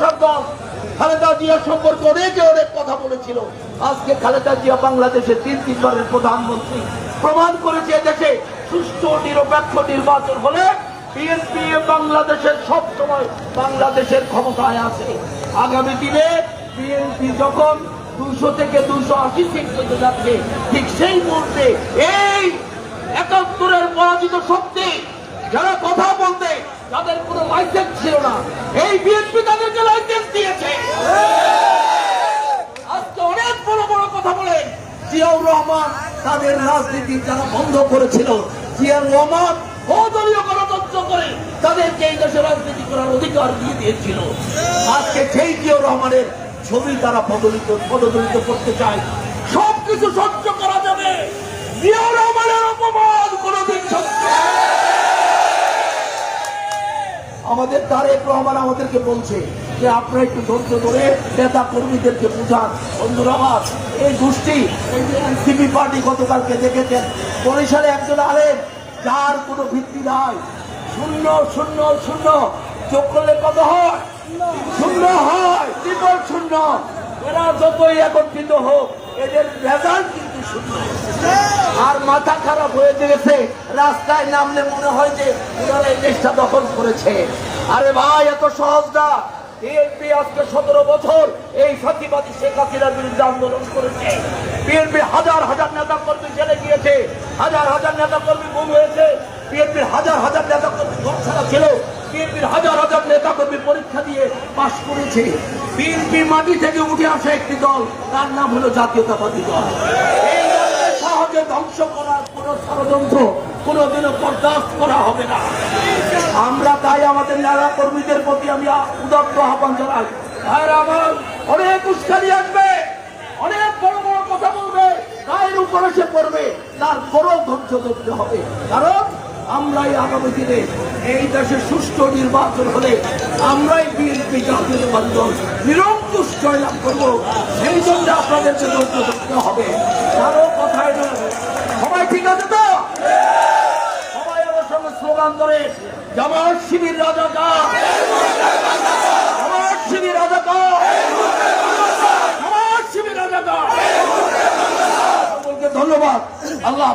শাসক দল, খালেদা জিয়া সম্পর্কে অনেকে অনেক কথা বলেছিল। আজকে খালেদা জিয়া বাংলাদেশের তিন তিনবারের প্রধানমন্ত্রী প্রমাণ করেছে দেশে সুষ্ঠু নিরপেক্ষ নির্বাচন হলে বিএনপি বাংলাদেশের সব সময় বাংলাদেশের ক্ষমতায় আছে। আগামী দিনে বিএনপি যখন দুশো থেকে দুশো আশি সিট পেতে যাচ্ছে, ঠিক সেই মুহূর্তে এই একাত্তরের পরাজিত শক্তি, যারা কথা বলতে যাদের কোনো লাইসেন্স ছিল না। এই বিএনপি তাদেরকে লাইসেন্স দিয়েছে। আজকে অনেক বড় বড় কথা বলে জিয়াউর রহমান তাদের রাজনীতি যারা বন্ধ করেছিল, জিয়াউর রহমান বহুদলীয় গণতন্ত্র করে তাদেরকে এই দেশে রাজনীতি করার অধিকার দিয়ে দিয়েছিল। আজকে সেই জিয়াউর রহমানের ছবি তারা পদলিত পদদলিত করতে চায়। সবকিছু সহ্য করা যাবে। জিয়াউর রহমানের অপমান কোনোদিন সহ্য আমাদের তারেক রহমান আমাদেরকে বলছে যে আপনারা একটু ধৈর্য ধরে নেতা কর্মীদেরকে বুঝান। বন্ধুরা, আমার এই গোষ্ঠী, এই যে এনসিপি পার্টি গতকালকে দেখেছেন, বরিশালে একজন আলেন যার কোনো ভিত্তি নাই। শূন্য শূন্য শূন্য। যোগ করলে কত হয়? শূন্য হয়। ত্রিপল শূন্য। এরা যতই একত্রিত হোক, এদের রেজাল্ট কিন্তু শূন্য। আর মাথা খারাপ হয়ে গেছে। রাস্তায় নামলে মনে হয় যে ওনারা এই দেশটা দখল করেছে। আরে ভাই, এত সহজ না। বিএনপি আজকে সতেরো বছর এই ফাঁকিবাদী শেখ হাসিনার বিরুদ্ধে আন্দোলন করেছে। বিএনপি হাজার হাজার নেতা কর্মী জেলে গিয়েছে, হাজার হাজার নেতা কর্মী গুম হয়েছে। বিএনপির হাজার হাজার নেতা কর্মী ছাড়া ছিল, বিএনপির হাজার হাজার নেতা কর্মী পরীক্ষা দিয়ে পাশ করেছে। বিএনপি মাটি থেকে উঠে আসে একটি দল, তার নাম হলো জাতীয়তাবাদী দল। এই ধ্বংস করার কোন ষড়যন্ত্র কোনোদিনও বরদাস্ত করা হবে না। আমরা তাই আমাদের নেতা কর্মীদের প্রতি আমি উদত্ত আহ্বান জানাই। ভাইরা আমার অনেক উস্কানি আসবে, অনেক বড় বড় কথা বলবে, গায়ের উপরে সে পড়বে, তার বড় ধৈর্য ধরতে হবে। কারণ আমরাই আগামী দিনে এই দেশে সুষ্ঠু নির্বাচন হলে আমরাই বিএনপি জাতীয়তাবাদী দল নিরঙ্কুশ জয়লাভ করব। সেই জন্য আপনাদেরকে ধৈর্য ধরতে হবে। কারও আছে তো? সবাই আমার সঙ্গে স্লোগান ধরে, জামাত শিবির রাজা কা। জামাত শিবির রাজা কা। জামাত শিবির রাজা কা। সকলকে ধন্যবাদ। আল্লাহ